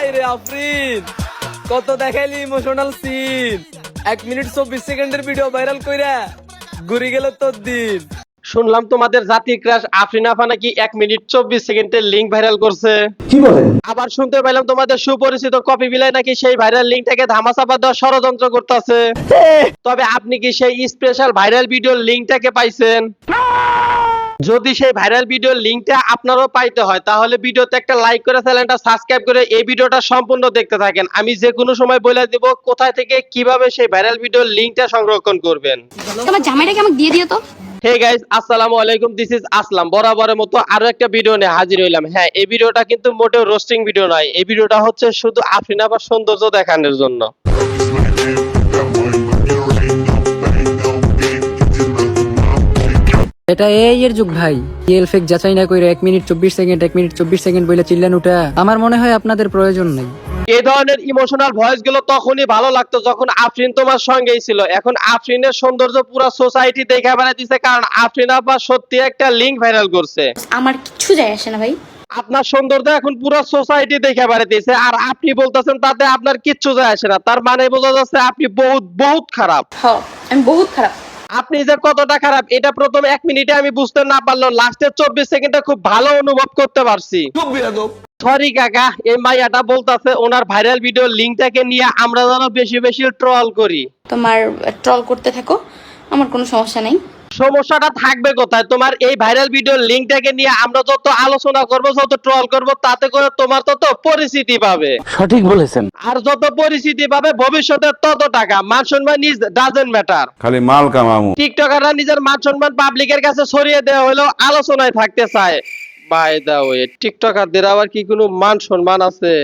High রে আফরিন কত দেখাইলি ইমোশনাল সিন এক মিনিট চব্বিশ সেকেন্ডের ভিডিও ভাইরাল কইরা ঘুরি গেল তোর দিন। শুনলাম তোমাদের জাতি ক্রাশ আফরিন আফা নাকি এক মিনিট চব্বিশ সেকেন্ডের লিঙ্ক ভাইরাল করছে। কি বলেন? আবার শুনতে পেলাম তোমাদের সুপরিচিত কপি বিলাই নাকি সেই ভাইরাল লিঙ্কটাকে ধামাচাপা দেওয়ার ষড়যন্ত্র করতেছে। তবে আপনি কি সেই স্পেশাল ভাইরাল ভিডিওর লিঙ্কটাকে পাইছেন? যদি সেই ভাইরাল ভিডিওর লিঙ্কটা আপনারও পাইতে হয় তাহলে ভিডিওতে একটা লাইক করে চ্যানেলটা সাবস্ক্রাইব করে এই ভিডিওটা সম্পূর্ণ দেখতে থাকেন। আমি যে কোনো সময় বলে দেব কোথায় থেকে কীভাবে সেই ভাইরাল ভিডিওর লিঙ্কটা সংরক্ষণ করবেন। তোমার জামাইটাকে আমাকে দিয়ে দিও তো। হে গাইস আসসালামু আলাইকুম দিস ইজ আসলাম বরাবরের মতো আরও একটা ভিডিও নিয়ে হাজির হইলাম। হ্যাঁ এই ভিডিওটা কিন্তু মোটেও রোস্টিং ভিডিও নয়। এই ভিডিওটা হচ্ছে শুধু আফরিন বা সৌন্দর্য দেখানোর জন্য। এটা এই এর যুগ ভাই। রিয়েল ফেক যাচাই না কইরা এক মিনিট চব্বিশ সেকেন্ড এক মিনিট চব্বিশ সেকেন্ড বলে চিল্লান উঠা? আমার মনে হয় আপনাদের প্রয়োজন নেই। এই ধরনের ইমোশনাল ভয়েসগুলো তখনই ভালো লাগতো যখন আফরিন তোমার সঙ্গেই ছিল। এখন আফরিনের সৌন্দর্য পুরো সোসাইটি দেখে বেড়াইতেছে কারণ আফরিন আব্বা সত্যি একটা লিঙ্ক ভাইরাল করছে। আমার কিচ্ছু যায় আসে না ভাই। আপনার সৌন্দর্য এখন পুরো সোসাইটি দেখে বেড়াইতেছে আর আপনি বলতেছেন তাতে আপনার কিচ্ছু যায় আসে না। তার মানে বোঝা যাচ্ছে আপনি বহুত বহুত খারাপ। হ আমি বহুত খারাপ। আপনি যে কতটা খারাপ এটা প্রথম এক মিনিটে আমি বুঝতে না পারল লাস্টের চব্বিশ সেকেন্ডে খুব ভালো অনুভব করতে পারছি। সরি কাকা এই মাইয়াটা বলতাছে ওনার ভাইরাল ভিডিও লিঙ্কটাকে নিয়ে আমরা যেন বেশি বেশি ট্রল করি। তোমার ট্রল করতে থাকো আমার কোনো সমস্যা নেই। সমস্যাটা থাকবে কোথায়? তোমার এই ভাইরাল ভিডিও লিঙ্কটাকে নিয়ে আমরা যত আলোচনা করব যত ট্রল করব তাতে করে তোমার তত পরিচিতি পাবে। সঠিক বলেছেন। আর যত পরিচিতি পাবে ভবিষ্যতে তত টাকা। মান সম্মান ইজ ডাজেন্ট ম্যাটার খালি মাল কামামু। টিকটকাররা নিজের মান সম্মান পাবলিকের কাছে ছড়িয়ে দেওয়া হলেও আলোচনায় থাকতে চায়। বাই দা ওয়ে টিকটকারদের আবার কি কোনো মান সম্মান আছে?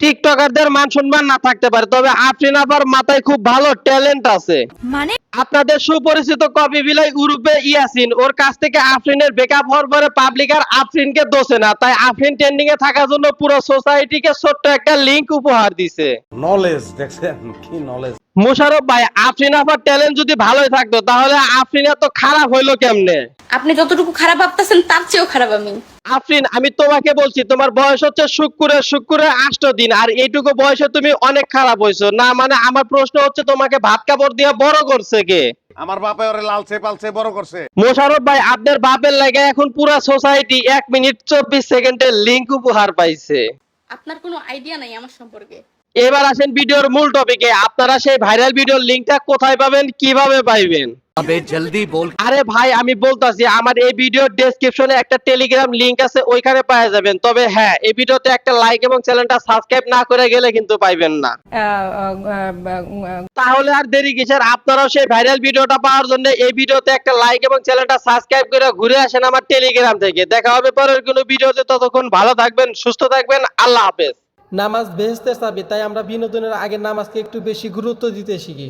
টিকটকারদের মান সম্মান না থাকতে পারে তবে আফরিন আপার মাথায় খুব ভালো ট্যালেন্ট আছে। মানে আপনাদের সুপরিচিত কবি বিলাই ইউরোপে ইয়াসিন। ওর কাছ থেকে আফরিনের বেকআপ হওয়ার পরে পাবলিক আর আফরিনকে দোষে না। তাই আফরিন ট্রেন্ডিং এ থাকার জন্য পুরো সোসাইটিকে ছোট্ট একটা লিংক উপহার দিছে। নলেজ দেখছেন? কি নলেজ মোশারফ ভাই আফরিন আপার ট্যালেন্ট যদি ভালোই থাকতো তাহলে আফরিন এত খারাপ হইল কেমনে? আপনি যতটুকু খারাপ ভাবতেছেন তার চেয়েও খারাপ আমি। আফরিন আমি তোমাকে বলছি তোমার বয়স হচ্ছে শুক্রে শুক্রে আষ্ট দিন আর এইটুকু বয়সে তুমি অনেক খারাপ হয়েছো না মানে আমার প্রশ্ন হচ্ছে তোমাকে ভাত কাপড় দিয়ে বড় করছে কে? আমার বাপে ওরে লালচে পালচে বড় করছে। মোশারফ ভাই আপনার বাপের লাগে এখন পুরা সোসাইটি এক মিনিট চব্বিশ সেকেন্ডের লিঙ্ক উপহার পাইছে। আপনার কোনো আইডিয়া নাই আমার সম্পর্কে? এবার আসেন ভিডিওর মূল টপিকে আপনারা সেই ভাইরাল ভিডিওর লিঙ্কটা কোথায় পাবেন কীভাবে পাইবেন? আরে ভাই আমি বলতাছি আমার এই ভিডিওর ডেসক্রিপশনে একটা টেলিগ্রাম লিংক আছে ওইখানে পাওয়া যাবেন। তবে হ্যাঁ এই ভিডিওতে একটা লাইক এবং চ্যানেলটা সাবস্ক্রাইব না করে গেলে কিন্তু পাইবেন না। তাহলে আর দেরি কিসের? আপনারাও সেই ভাইরাল ভিডিওটা পাওয়ার জন্য এই ভিডিওতে একটা লাইক এবং চ্যানেলটা সাবস্ক্রাইব করে ঘুরে আসেন আমার টেলিগ্রাম থেকে। দেখা হবে পরের কোনো ভিডিওতে ততক্ষণ ভালো থাকবেন সুস্থ থাকবেন আল্লাহ হাফেজ। নামাজ বেহেস্তের চাবি তাই আমরা বিনোদনের আগে নামাজকে একটু বেশি গুরুত্ব দিতে শিখি।